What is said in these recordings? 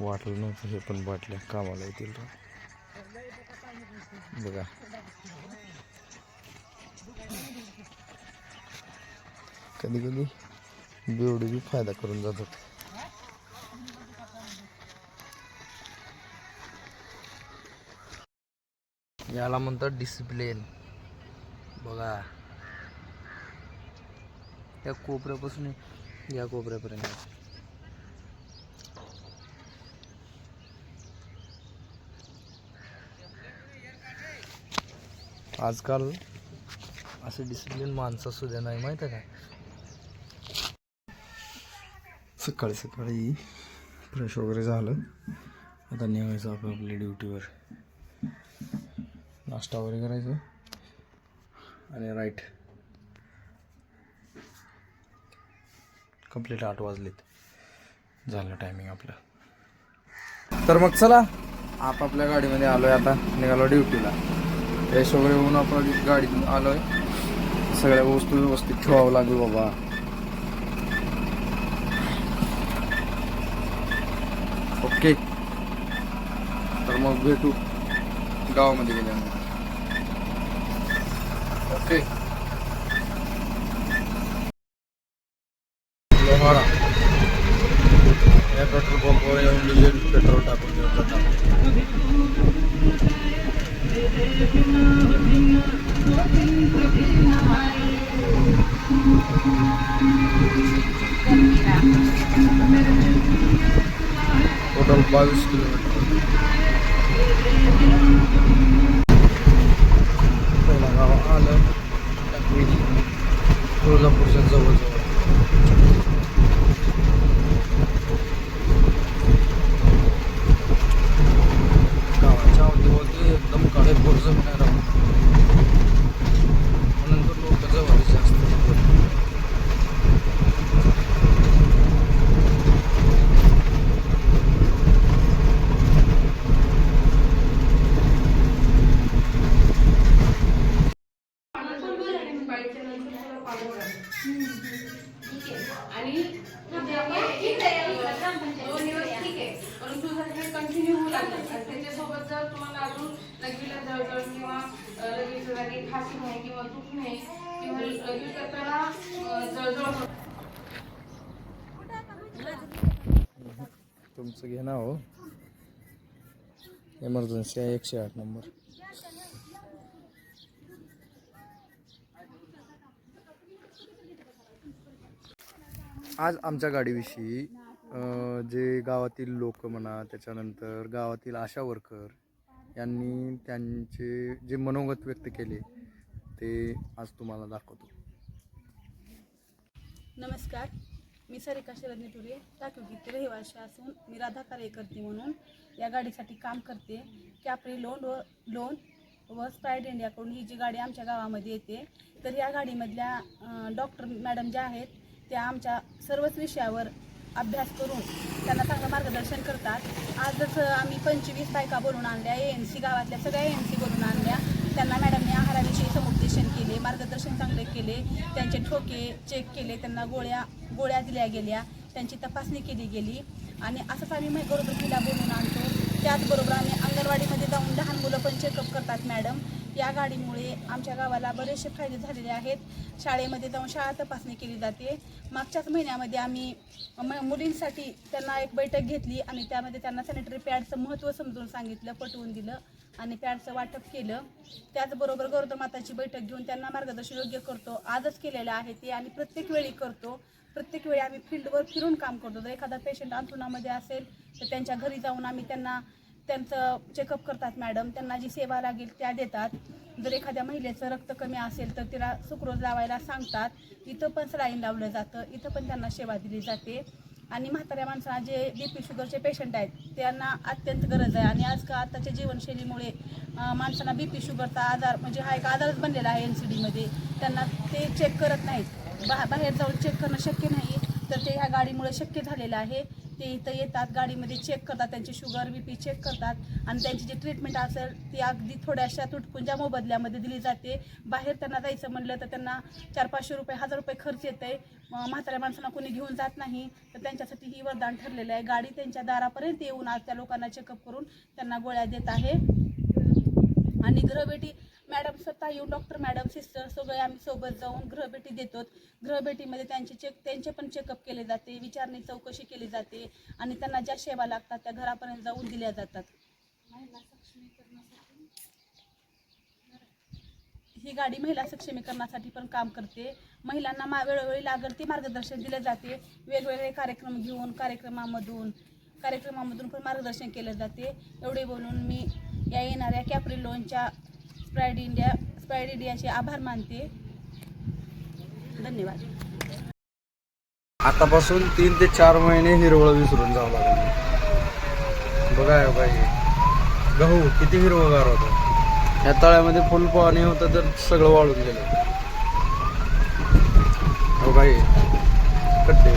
वाटलं नव्हतं हे पण बाटल्या कामाला येतील बघा. कधी कधी बेवडी बी फायदा करून जातात. याला म्हणतात डिसिप्लिन बघा. या कोपऱ्यापासून या कोपऱ्यापर्यंत. आजकाल असे डिसिप्लिन माणसं सुद्धा नाही माहीत आहे का? सकाळी सकाळी फ्रेश वगैरे झालं. आता निघायचं आपण आपल्या ड्युटीवर नाश्ता वगैरे करायचं. आणि राईट कंप्लीट आठ वाजलेत. झालं टायमिंग आपलं. तर मग चला आपापल्या गाडीमध्ये आलोय आता. निघालो ड्युटीला फ्रेश वगैरे होऊन आपण गाडीतून आलोय. सगळ्या वस्तू व्यवस्थित ठेवावं लागेल बाबा. ओके. तर मग भेटू गावामध्ये गेल्यानंतर. ओके. लोहारा. या पेट्रोल पंपवर येऊन डिझेल पेट्रोल टाकून घेऊन जातात टोटल बावीस किलोमीटर पहिला गाव आलं टाकळी तुळजापूरच्या जवळजवळ जर हे कंटिन्यू होऊ लागलं. आणि त्याच्यासोबत जर तुम्हाला अजून जळजळ किंवा जागी खासी किंवा दुखणे किंवा आपल्याला अ, जळजळ होत तुमचं घे ना हो. इमर्जन्सी आहे एकशे आठ नंबर. आज आमच्या गाडीविषयी जे गावातील लोक म्हणा त्याच्यानंतर गावातील आशा वर्कर यांनी त्यांचे जे मनोगत व्यक्त केले ते आज तुम्हाला दाखवतो. नमस्कार. मी सरिका शरद टुरे टाकुकीची रहिवाशी असून मी राधा कार्यकर्ती म्हणून या गाडीसाठी काम करते. कॅपरी लोन व लोन व स्प्राईड इंडियाकडून ही जी गाडी आमच्या गावामध्ये येते तर या गाडीमधल्या डॉक्टर मॅडम ज्या आहेत त्या आमच्या सर्वच विषयावर अभ्यास करून त्यांना चांगलं मार्गदर्शन करतात. आजच आम्ही पंचवीस बायका बोलून आणल्या ए एन सी गावातल्या सगळ्या ए एन सी बोलून आणल्या. त्यांना मॅडमने आहाराविषयी समुपदेशन केले मार्गदर्शन चांगले केले. त्यांचे ठोके चेक केले त्यांना गोळ्या गोळ्या दिल्या गेल्या. त्यांची तपासणी केली गेली. आणि असंच आम्ही मै- गरोदर बोलून आणतो. त्याचबरोबर आम्ही अंगणवाडीमध्ये जाऊन लहान मुलं पण चेकअप करतात मॅडम या गाडीमुळे आमच्या गावाला बरेचसे फायदे झालेले आहेत. शाळेमध्ये जाऊन शाळा तपासणी केली जाते. मागच्याच महिन्यामध्ये आम्ही म- मुलींसाठी त्यांना एक बैठक घेतली आणि त्यामध्ये त्यांना सॅनिटरी पॅडचं महत्त्व समजून सांगितलं पटवून दिलं आणि पॅडचं वाटप केलं. त्याचबरोबर गौरवमाताची बैठक घेऊन त्यांना मार्गदर्शन योग्य करतो. आजच केलेलं आहे ते आणि प्रत्येक वेळी करतो. प्रत्येक वेळी आम्ही फील्डवर फिरून काम करतो. जर एखादा पेशंट अंथरुणामध्ये असेल तर त्यांच्या घरी जाऊन आम्ही त्यांना त्यांचं चेकअप करतात मॅडम त्यांना जी सेवा लागेल त्या देतात. जर एखाद्या महिलेचं रक्त कमी असेल तर तिला सुक्रोज लावायला सांगतात. इथं पण सलाईन लावलं जातं. इथं पण त्यांना सेवा दिली जाते. आणि म्हाताऱ्या माणसांना जे बी पी शुगरचे पेशंट आहेत त्यांना अत्यंत गरज आहे. आणि आजकाल आत्ताच्या आताच्या जीवनशैलीमुळे माणसांना बी पी शुगरचा आजार म्हणजे हा एक आजारच बनलेला आहे एन सी डीमध्ये त्यांना ते चेक करत नाहीत. बा बाहेर जाऊन चेक करणं शक्य नाही. तर ते ह्या गाडीमुळे शक्य झालेलं आहे. ते इथं येतात गाडीमध्ये चेक करतात त्यांची शुगर बी पी चेक करतात आणि त्यांची जी ट्रीटमेंट असेल ती अगदी थोड्याशा तुटपुंजा मोबदल्यामध्ये दिली जाते. बाहेर त्यांना जायचं म्हणलं तर त्यांना चार पाचशे रुपये हजार रुपये खर्च येत आहे म्हाताऱ्या माणसांना कोणी घेऊन जात नाही. तर त्यांच्यासाठी ही वरदान ठरलेलं आहे. गाडी त्यांच्या दारापर्यंत येऊन आज त्या लोकांना चेकअप करून त्यांना गोळ्या देत आहे. आणि गृहभेटी मॅडम स्वतः येऊन डॉक्टर मॅडम सिस्टर सगळे आम्ही सोबत जाऊन गृहभेटी देतो गृहभेटीमध्ये त्यांचे चेक त्यांचे पण चेकअप केले जाते विचारणी चौकशी केली जाते आणि त्यांना ज्या सेवा लागतात त्या घरापर्यंत जाऊन दिल्या जातात. ही गाडी महिला सक्षमीकरणासाठी पण काम करते. महिलांना मा वेळोवेळी लागेल ते मार्गदर्शन दिले जाते. वेगवेगळे कार्यक्रम घेऊन कार्यक्रमामधून कार्यक्रमामधून पण मार्गदर्शन केलं जाते. एवढे बोलून मी या येणाऱ्या कॅप्री लोनच्या स्प्राईड इंडिया स्प्राईड इंडियाचे आभार मानते. धन्यवाद. आतापासून तीन ते चार महिने हिरवळ विसरून जावं लागेल. बघा हे गहू किती हिरवगार होतं. या तळ्यामध्ये फुल पाणी होतं तर सगळं वाळून गेलं. हो बाई. कट्टे.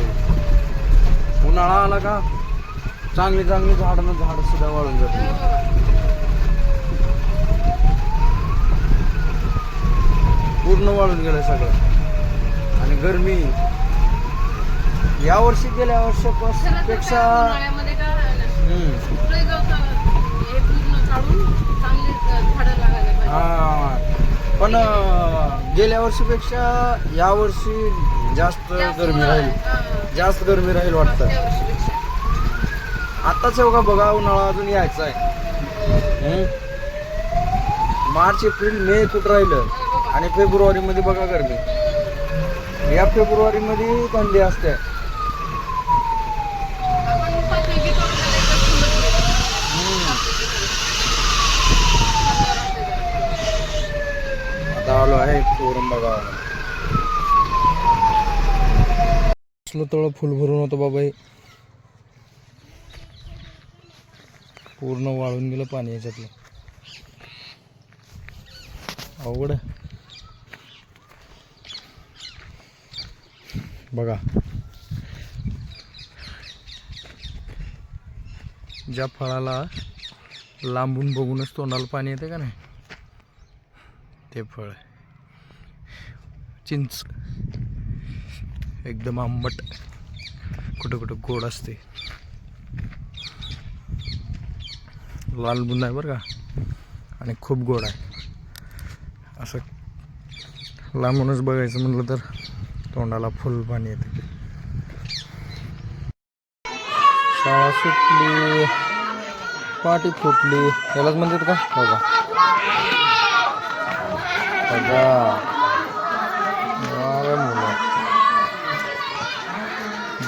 उन्हाळा आला का? चांगली चांगली झाडं झाड सुद्धा वाळून जाते पूर्ण वाळून गेलं सगळं. आणि गरमी. या वर्षी गेल्या वर्षापेक्षा हे पण गेल्या वर्षीपेक्षा या वर्षी जास्त गरमी राहील. जास्त गरमी राहील वाटतं. आताच एवढा बघा उन्हाळा अजून यायचा आहे? मार्च एप्रिल मे कुठं राहिलं? आणि फेब्रुवारीमध्ये बघा गरमी. या फेब्रुवारीमध्ये थंडी असते. आता आलो आहे औरंगाबाद बघा कसलं तळ फुल भरून होतं बाबा. हे पूर्ण वाळून गेलं पाणी याच्यातलं. अवघड बघा. ज्या फळाला लांबून बघूनच तोंडाला पाणी येते का नाही? ते फळ. आहे. चिंच. एकदम आंबट. कुठं कुठं गोड असते. लाल बुंद आहे बरं का? आणि खूप गोड आहे. असं लांबूनच बघायचं म्हटलं तर. तोंडाला फुल पाणी येते. शाळा सुटली. पाठी फुटली. यालाच म्हणतात का? हो का बघा मुलं.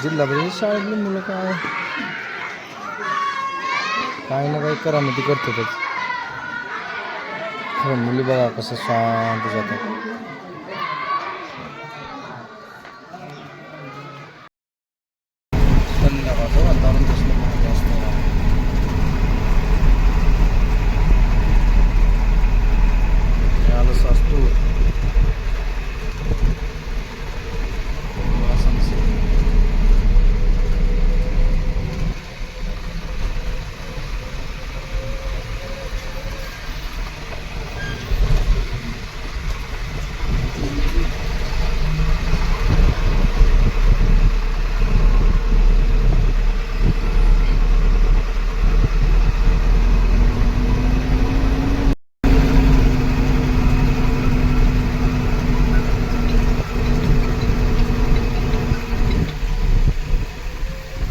जिल्हा परिषद शाळेतली मुलं काय? काही ना काही करामती करतातच. मुली बघा कसं शांत जातात.